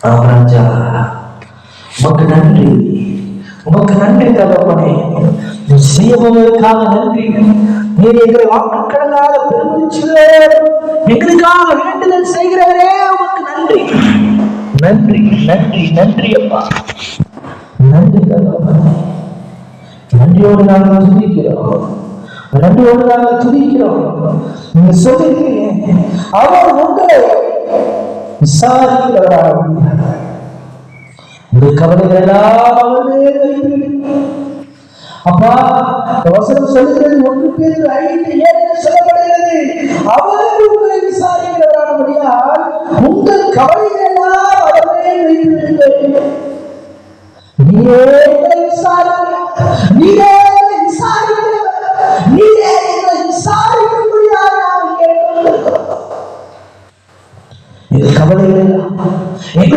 ராஜா உமக்கு நன்றி. உமக்கு நன்றி தகப்பனே. நீ செய்வதற்காக நன்றி. நீர் எங்களை வாக்குக்கடங்காக பெருமிச்சுவே எங்களுக்காக வேண்டுதல் செய்கிறவரே உமக்கு நன்றி. நன்றி நன்றி நன்றி அப்பா. நன்றி தகப்பனே. நன்றியோடு நாங்கள் துதிக்கிறோம். நன்றியோடு நாங்கள் துதிக்கிறோம். நீங்க சொல்லிருக்கீங்க அவர் உங்களை விசாரிக்கிறவராக இருக்கிறார். கவலைகள் எல்லாம் அப்பா வசனம் சொல்கிறது ஒன்று பேர் ஐந்து ஏழு சொல்லப்படுகிறது அவர் உங்களை விசாரிக்கிறவரானபடியால் உங்கள் கவலைகள்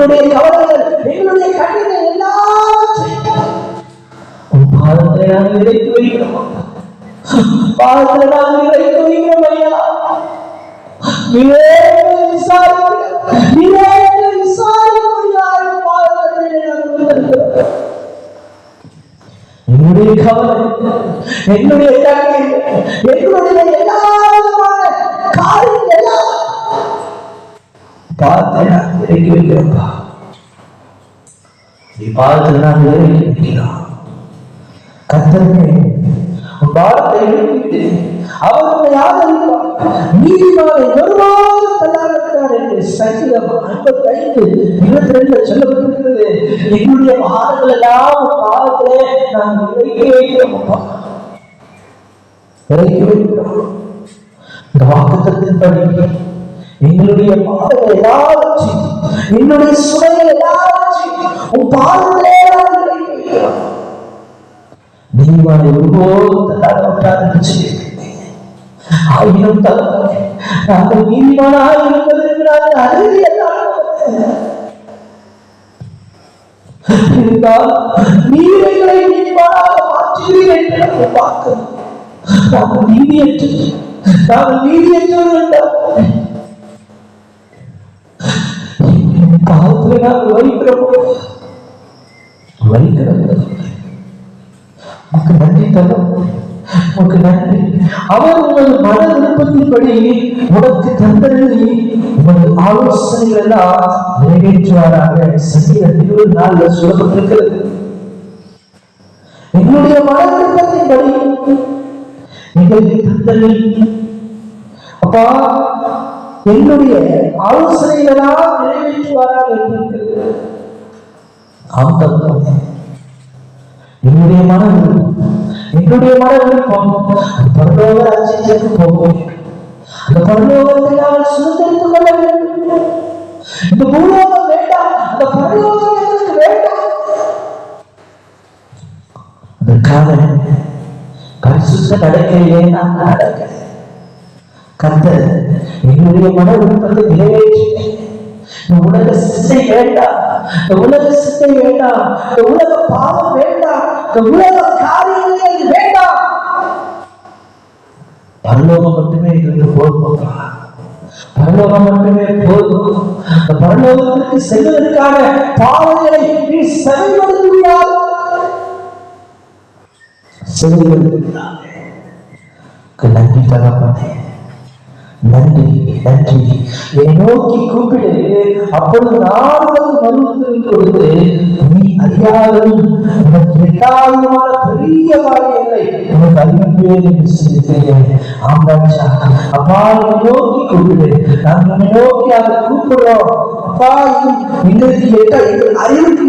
எங்களுடைய கவலைகள் எங்களுடைய கண்ணீர்கள் எல்லாவற்றையும் உன் பாதத்தை நாங்கள் இறைத்து வைக்கிறோம் பாதத்தை நாங்கள் இறைத்து வைக்கிறோம் ஐயா நீரே எங்களை விசாரிக்க நீரே எங்களை விசாரிக்கும்படியாக உன் பாதத்தை நாங்கள் இருக்கிறோம் என்னுடைய கவலை என்னுடைய கண்ணீர் என்னுடைய எல்லா விதமான காரியங்கள் எல்லாம் பார்த்து இறக்கி வைக்கிறப்பா. நீ பார்த்து நான் இறக்கி வைக்கிறோம் கத்தனே உன் பாரத்தை ஆதரிப்பார். நீதிமானை என்று சங்கீதம் ஐம்பத்தைந்து இருபத்தி ரெண்டுல சொல்லப்பட்டிருக்கிறது. எங்களுடைய எல்லாம் பாதத்திலே நாங்கள் இறக்கி வைக்கிறோம் இறக்கி வைக்கிறோம். இந்த என்னுடைய பாதங்கள் எல்லாவற்றையும் என்னுடைய சுமைகள் எல்லாவற்றையும் உன் பாதத்திலே நாங்கள் இறக்கி வைக்கிறோம் நீதிமானை சொல்லியிருக்கிறேன். ஆயினும் தகவல் நாங்கள் நீதிமானாக இருப்பது நாங்கள் அருகே இருந்தால் நீர் நீதிமானாக என்று நாங்கள் பார்க்கிறோம். நாங்கள் நீதியற்று நாங்கள் நீதியற்றவர்கள் பாவத்தில் நன்றி தரும். உனக்கு நன்றி. அவர் உங்கள் மன விருப்பத்தின்படி உனக்கு தந்ததை உங்கள் ஆலோசனைகள் எல்லாம் நிறைவேற்றுவாராக. சங்கீதம் இருபது நாள்ல சொல்லப்பட்டிருக்கிறது. எங்களுடைய மன விருப்பத்தின்படி எங்களுக்கு தந்ததை. அப்பா என்னுடைய ஆலோசனைகள் நிறைவேற்றுவாராக இருந்திருக்கிறது. இருக்கிறது என்னுடைய மன என்னுடைய மன விருப்பம் பரலோக ராஜ்யத்திற்கு போகும் அந்த பரலோகத்தை நாங்கள் சுதந்திரித்துக் கொள்ள வேண்டும். இந்த பூலோகம் வேண்டாம். அந்த பரலோகம் எங்களுக்கு வேண்டாம். அதற்காக பரிசுத்த நடக்கையிலே நான் நடக்கிறேன். கத்தர் என்னுடைய மன விருப்பத்தை நிறைவேற்றி. உலக சித்தை வேண்டாம் உலக சித்தை வேண்டாம் உலக பாவம் வேண்டாம் உலக காரியங்கள் வேண்டாம் பரலோகம் மட்டுமே இருந்து போதும் பரலோகம் மட்டுமே போதும். பரலோகத்திற்கு செல்வதற்கான பாவங்களை நீ செவிமடுத்துவியால் செவிமடுத்துவியால் நன்றி தகப்பனே. நன்றி நன்றி. என்னை நோக்கி கூப்பிடு. அப்பொழுது நான் உனக்கு கொடுத்து நீ அறியாததும் உனக்கு பெரிய காரியங்களை உனக்கு அறிவிப்பேன் என்று சொல்லியிருக்கிறேன் ஆமாச்சா. அப்பா என்னை நோக்கி கூப்பிடு. நாங்கள் என்னை நோக்கி அதை கூப்பிடுறோம். அப்பா எங்களுக்கு எட்ட எங்கள் அறிவுக்கு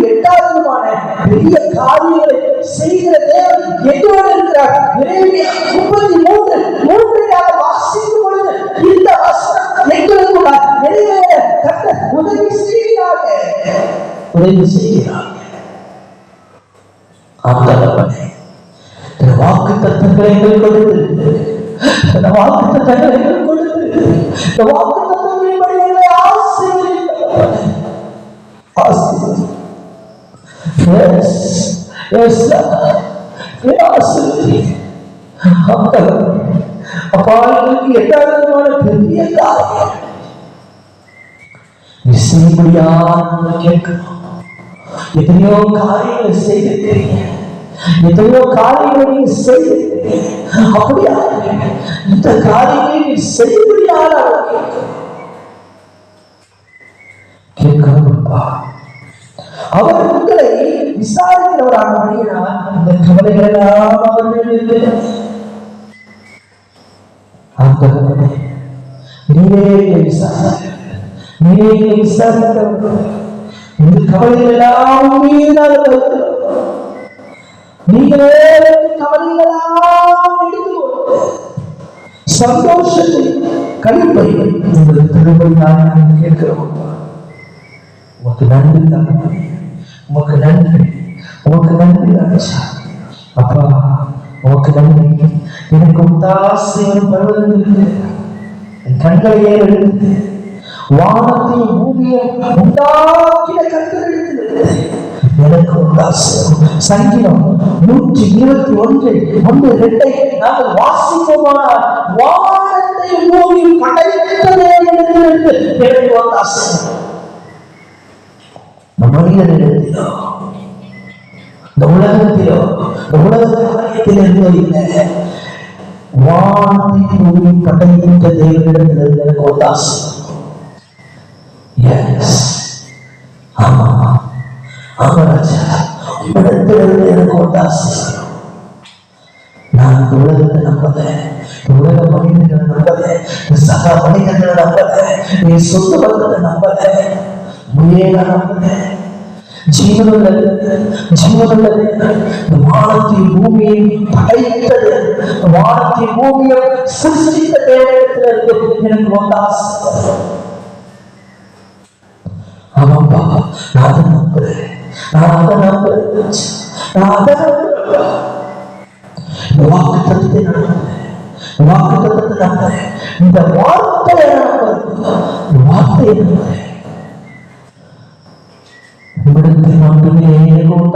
பெரிய காரியங்களை செய்கிற தேவன் எங்கோடு இருக்கிறார். முப்பத்தி உதவி செய்கிறார்கள் வாக்கு தத்தங்களை கொடுத்து வாக்கு தத்தங்களை கொடுத்து வாக்கு எங்களை அப்பா எங்களுக்கு பெரிய காரியம் செய்ய செய்யும்படியாக கேட்கிறோம். எத்தனையோ காரியங்களை செய்திருக்கிறீங்க. எத்தனையோ காரியங்களை நீங்க செய்திருக்கிறீங்க. அப்படியா இந்த காரியங்களை நீ செய்யும்படியாக கேட்கிறோம்ப்பா அவர் உங்களை விசாரிக்கிறவராக இந்த கவலைகள் எல்லாம் அவர்களுக்கு ஆண்டவரே நீரே விசாரிக்க நீரே எங்களை இந்த கவலைகள் எல்லாம் மீதால் நீங்களே கவலைகள் எடுத்து சந்தோஷத்தை கழிப்பை உங்களுக்கு தரும்படியாக நாங்கள் கேட்கிறோம் உமக்கு நன்றி தகப்பனே. உமக்கு நன்றி. உமக்கு நன்றி அப்பா உமக்கு நன்றி. எனக்கு என் கண்களை ஏறெடுத்து வானத்தையும் பூமியையும் உண்டாக்கின கண்களிடத்தில் எனக்கு உத்தாசை சங்கீதம் நூற்றி இருபத்தி ஒன்று ஒன்று ரெண்டை நாங்கள் வாசிப்போமானால் வானத்தையும் பூமியும் படைத்ததே இடத்திலிருந்து எனக்கு உத்தாசை மனிதனிடத்திலோ இந்த உலகத்திலோ இந்த உலக காரியத்தில் இருந்தோ இல்லை. வானத்தை பூமி படைத்த தேவனிடத்திலிருந்து எனக்கு எஸ் ஆமா. ஆமா ராஜா. உங்களிடத்திலிருந்து எனக்கு நான் உலகத்தை நம்பல உலக மனிதர்களை நம்பல சக மனிதர்களை நீ சொந்த பந்தத்தை நம்பல முயல நம்பல ஜீவனுள்ள ஜீவனுள்ள இந்த பூமியை படைத்தது. இந்த பூமியை சிருஷ்டித்த எனக்கு ஆமாப்பா நான் தான் நம்புறேன் நான் அதை நம்புறேன் நான் தான் வாக்கு தத்துவத்தை நம்புறேன் வாக்கு தத்துவத்தை நம்புறேன் இந்த வார்த்தையை நம்புறேன் வார்த்தையை மட்டுமே எனக்கு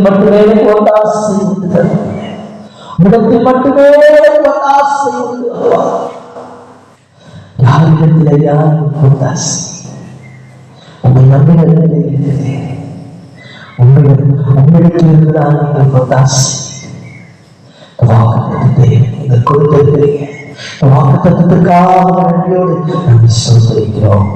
மட்டுமே எனக்கு உண்டு மட்டுமே எனக்கு உண்டு அப்பா யாரிடத்தில் யார் உங்கள் உம்மை நம்பினதில்லை இருக்கிறே உங்களிடம் உங்களிடத்தில் இருந்துதான் நீங்கள் ஒத்தாசை வாக்குத்தத்தை நீங்கள் கொடுத்திருக்கிறீங்க வாக்குத்தத்துக்காக நன்றியோடு நாங்கள் சொல்லிக்கிறோம்